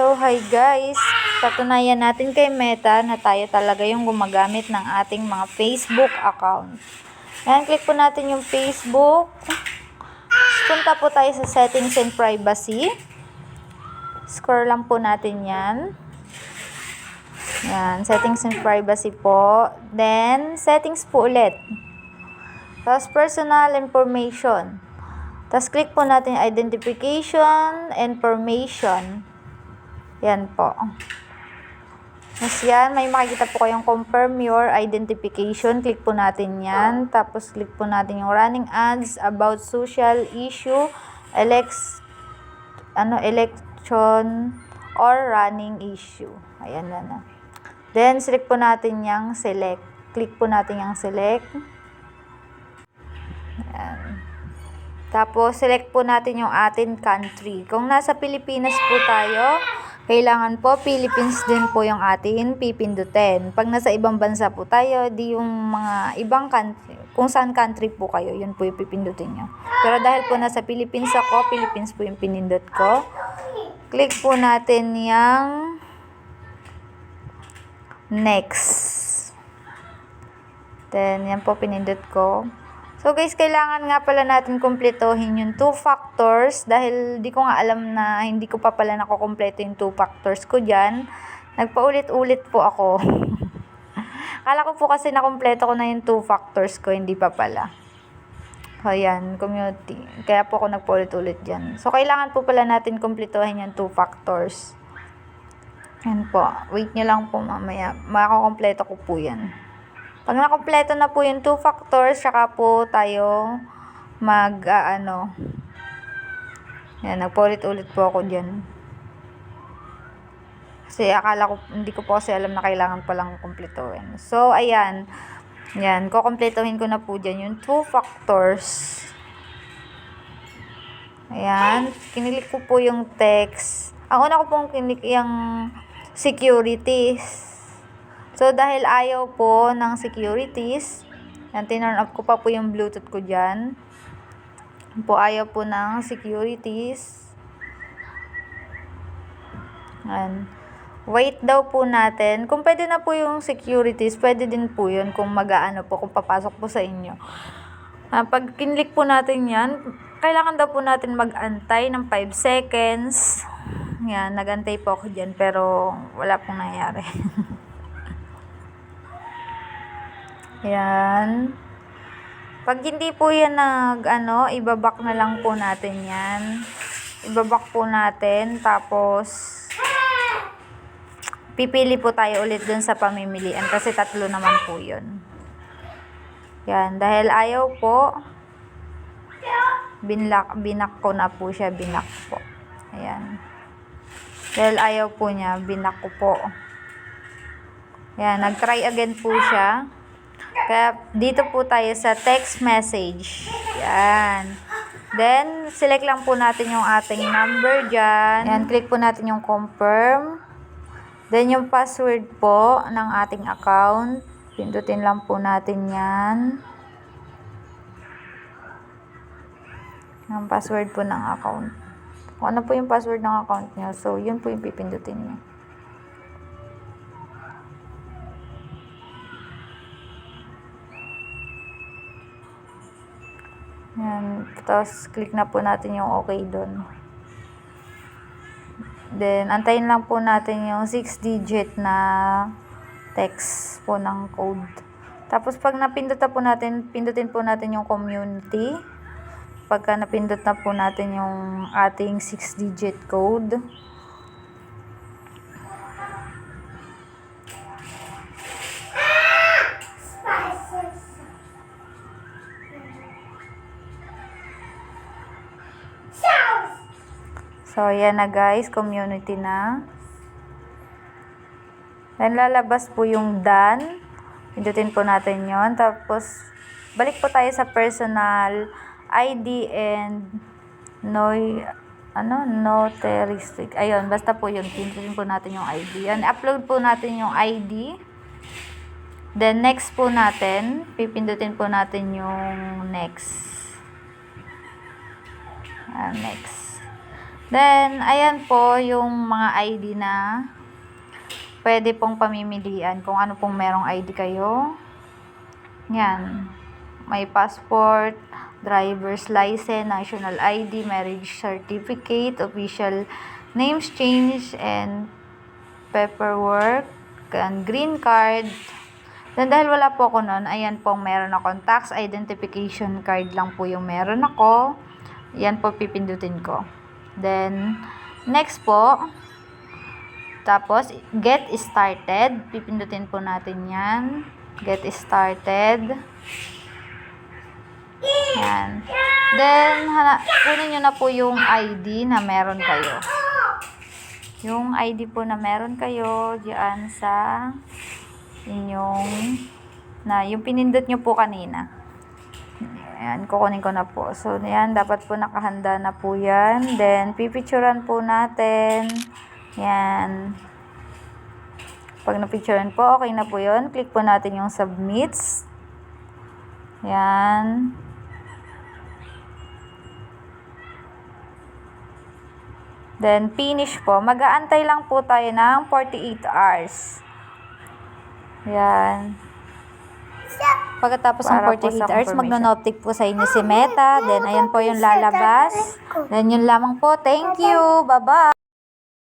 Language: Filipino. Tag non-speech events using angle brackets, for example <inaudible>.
So, hi guys! Patunayan natin kay Meta na tayo talaga yung gumagamit ng ating mga Facebook account. Ayan, click po natin yung Facebook. Punta po tayo sa settings and privacy. Scroll lang po natin yan. Yan, settings and privacy po. Then, settings po ulit. Tapos, personal information. Tapos, click po natin identification, information. Yan po. Tapos yan, may makikita po kayong confirm your identification. Click po natin yan. Tapos, click po natin yung running ads about social issue, elect, ano, election, or running issue. Ayan na na. Then, select po natin yung select. Click po natin yung select. Ayan. Tapos, select po natin yung atin country. Kung nasa Pilipinas po tayo, kailangan po Philippines din po yung atin pipindutin. Pag nasa ibang bansa po tayo, di yung mga ibang country, kung saan country po kayo, yun po yung pipindutin nyo. Pero dahil po nasa Philippines ako, Philippines po yung pinindot ko. Click po natin yung next. Then, yan po pinindot ko. So guys, kailangan nga pala natin kumpletuhin yung two factors dahil di ko nga alam na hindi ko pa pala nakukompleto yung two factors ko dyan. Nagpaulit-ulit po ako. <laughs> Kala ko po kasi nakompleto ko na yung two factors ko, hindi pa pala. So yan, community. Kaya po ako nagpaulit-ulit dyan. So kailangan po pala natin kumpletuhin yung two factors. Yan po. Wait nyo lang po mamaya. Makakompleto ko po yan. Pag nakompleto na po yung two factors, saka po tayo mag, ah, ano, yan, nagpaulit-ulit po ako dyan. Kasi akala ko, hindi ko po kasi alam na kailangan palang kumpletuhin. So, ayan. Yan, kukumpletuhin ko na po dyan yung two factors. Ayan, kinilik ko po yung text. Ang una ko pong kinilik yung securities. So, dahil ayaw po ng securities, yan, tinurn off ko pa po yung Bluetooth ko dyan. Yan Po, ayaw po ng securities. Yan. Wait daw po natin. Kung pwede na po yung securities, pwede din po yun kung mag-aano po, kung papasok po sa inyo. Ah, pag kinlik po natin yan, kailangan daw po natin mag-antay ng 5 seconds. Yan, nagantay po ako dyan, pero wala pong nangyari. <laughs> Yan. Pag hindi po yan nag, ano, ibabak na lang po natin yan. Ibabak po natin, tapos, pipili po tayo ulit dun sa pamimilian kasi tatlo naman po yun. Yan, dahil ayaw po, binlock, binak ko na po siya, binak po. Ayan. Dahil ayaw po niya, binak ko po. Yan, nag-try again po siya. Kaya dito po tayo sa text message. Yan. Then, select lang po natin yung ating number dyan. Yan, click po natin yung confirm. Then, yung password po ng ating account. Pindutin lang po natin yan. Yung password po ng account. Kung ano po yung password ng account niyo. So, yun po yung pipindutin niyo. Yan. Tapos, click na po natin yung okay doon. Then, antayin lang po natin yung 6-digit na text po ng code. Tapos, pag napindot na po natin, pindutin po natin yung community. Pagka napindot na po natin yung ating 6-digit code. So, yan na guys, community na. Then, lalabas po yung done. Pindutin po natin yon Tapos, balik po tayo sa personal ID and no, ano, notaristic. Ayun, basta po yun. Pindutin po natin yung ID. Yan, upload po natin yung ID. Then, next po natin. Pipindutin po natin yung next. Ah, next. Then, ayan po yung mga ID na pwede pong pamimilian kung ano pong merong ID kayo. Yan. May passport, driver's license, national ID, marriage certificate, official names change, and paperwork, and green card. Then, dahil wala po ako nun, ayan po meron akong tax identification card lang po yung meron ako. Yan po pipindutin ko. Then, next po, tapos, get started. Pipindutin po natin yan. Get started. Yan. Then, hana- kunin nyo na po yung ID na meron kayo. Yung ID po na meron kayo diyan sa inyong na yung pinindot nyo po kanina. Ayan, kukunin ko na po. So, yan, dapat po nakahanda na po yan. Then, pipicturan po natin. Yan. Pag napicturean po, okay na po yun. Click po natin yung submits. Yan. Then, finish po. Mag-aantay lang po tayo ng 48 hours. Yan. Pagkatapos ng Para po 48 sa hours, magno-notic po sa inyo si Meta. Then, ayan po yung lalabas. Then, yun lamang po. Thank you. Bye-bye.